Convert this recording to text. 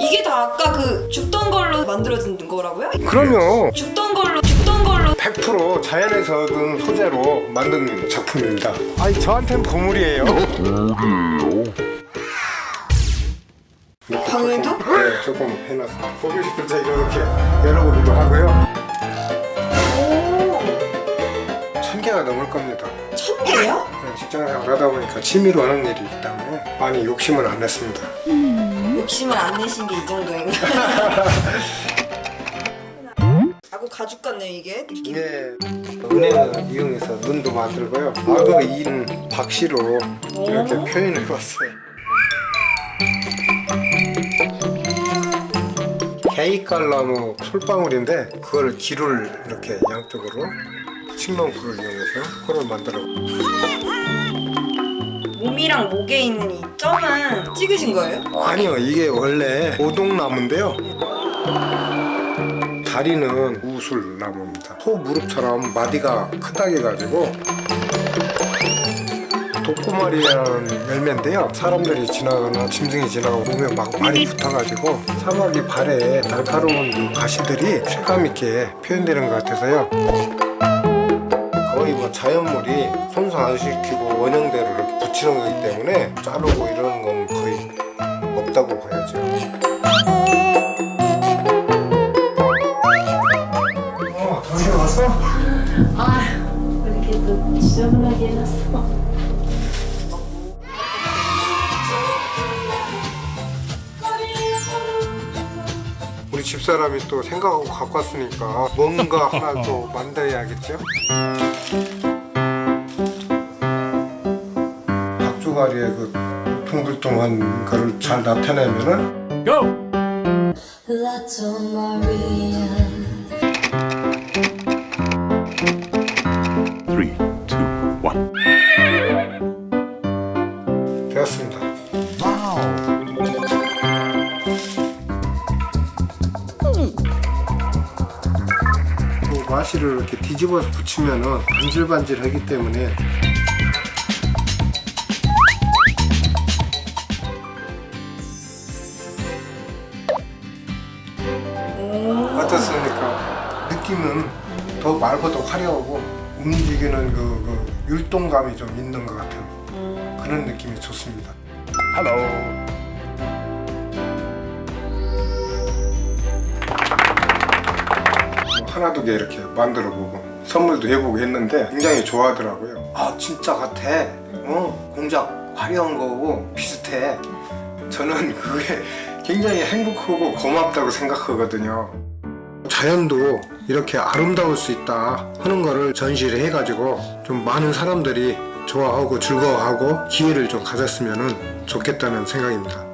이게 다 아까 그 죽던 걸로 만들어진 거라고요? 그럼요. 죽던 걸로 죽던 걸로 100% 자연에서 얻은 소재로 만든 작품입니다. 아니 저한테는 보물이에요. 방에도? 네, 조금 해놨어요. 보고 싶을 때 이렇게 열어보기도 하고요. 오, 천 개가 넘을 겁니다. 천 개요? 네, 직장 생활 하다 보니까 취미로 하는 일이기 때문에 많이 욕심을 안 냈습니다. 욕심을 안 내신 게 이 정도인가? 아고 가죽 같네요 이게 느낌. 이게 은행을 이용해서 눈도 만들고요. 악어 이는 박시로 이렇게 오. 표현해봤어요. 개이깔나무 솔방울인데 그걸 기를 이렇게 양쪽으로 칡렁풀을 이용해서 코를 만들어 몸이랑 목에 있는 이 점은 찍으신 거예요? 아니요 이게 원래 오동나무인데요. 다리는 우술나무입니다. 소 무릎처럼 마디가 크다게 가지고 독고마리라는 열매인데요. 사람들이 지나가거나 짐승이 지나가고 몸에 막 많이 붙어가지고 사마귀 발에 날카로운 그 가시들이 실감 있게 표현되는 것 같아서요 거의 뭐 자연물이 손상 안 시키고 원형대로 이렇게 붙이는 거기 때문에 자르고 이러는 건 거의 없다고 봐야죠. 어, 당신 왔어? 아, 왜 이렇게 또 지저분하게 해놨어? 우리 집사람이 또 생각하고 갖고 왔으니까 뭔가 하나 또 만들어야겠죠? 박주가리의 그 울퉁불퉁한 거를 잘 나타내면은 Lato 그 마시를 이렇게 뒤집어서 붙이면은 반질반질하기 때문에 어떻습니까? 느낌은 더 말보다 화려하고 움직이는 그, 그 율동감이 좀 있는 것 같은 그런 느낌이 좋습니다. 뭐 하나 두 개 이렇게 만들어 보고 선물도 해보고 했는데 굉장히 좋아하더라고요. 아 진짜 같아. 어 공작 화려한 거고 비슷해. 저는 그게 굉장히 행복하고 고맙다고 생각하거든요. 자연도 이렇게 아름다울 수 있다 하는 거를 전시를 해가지고 좀 많은 사람들이 좋아하고 즐거워하고 기회를 좀 가졌으면 좋겠다는 생각입니다.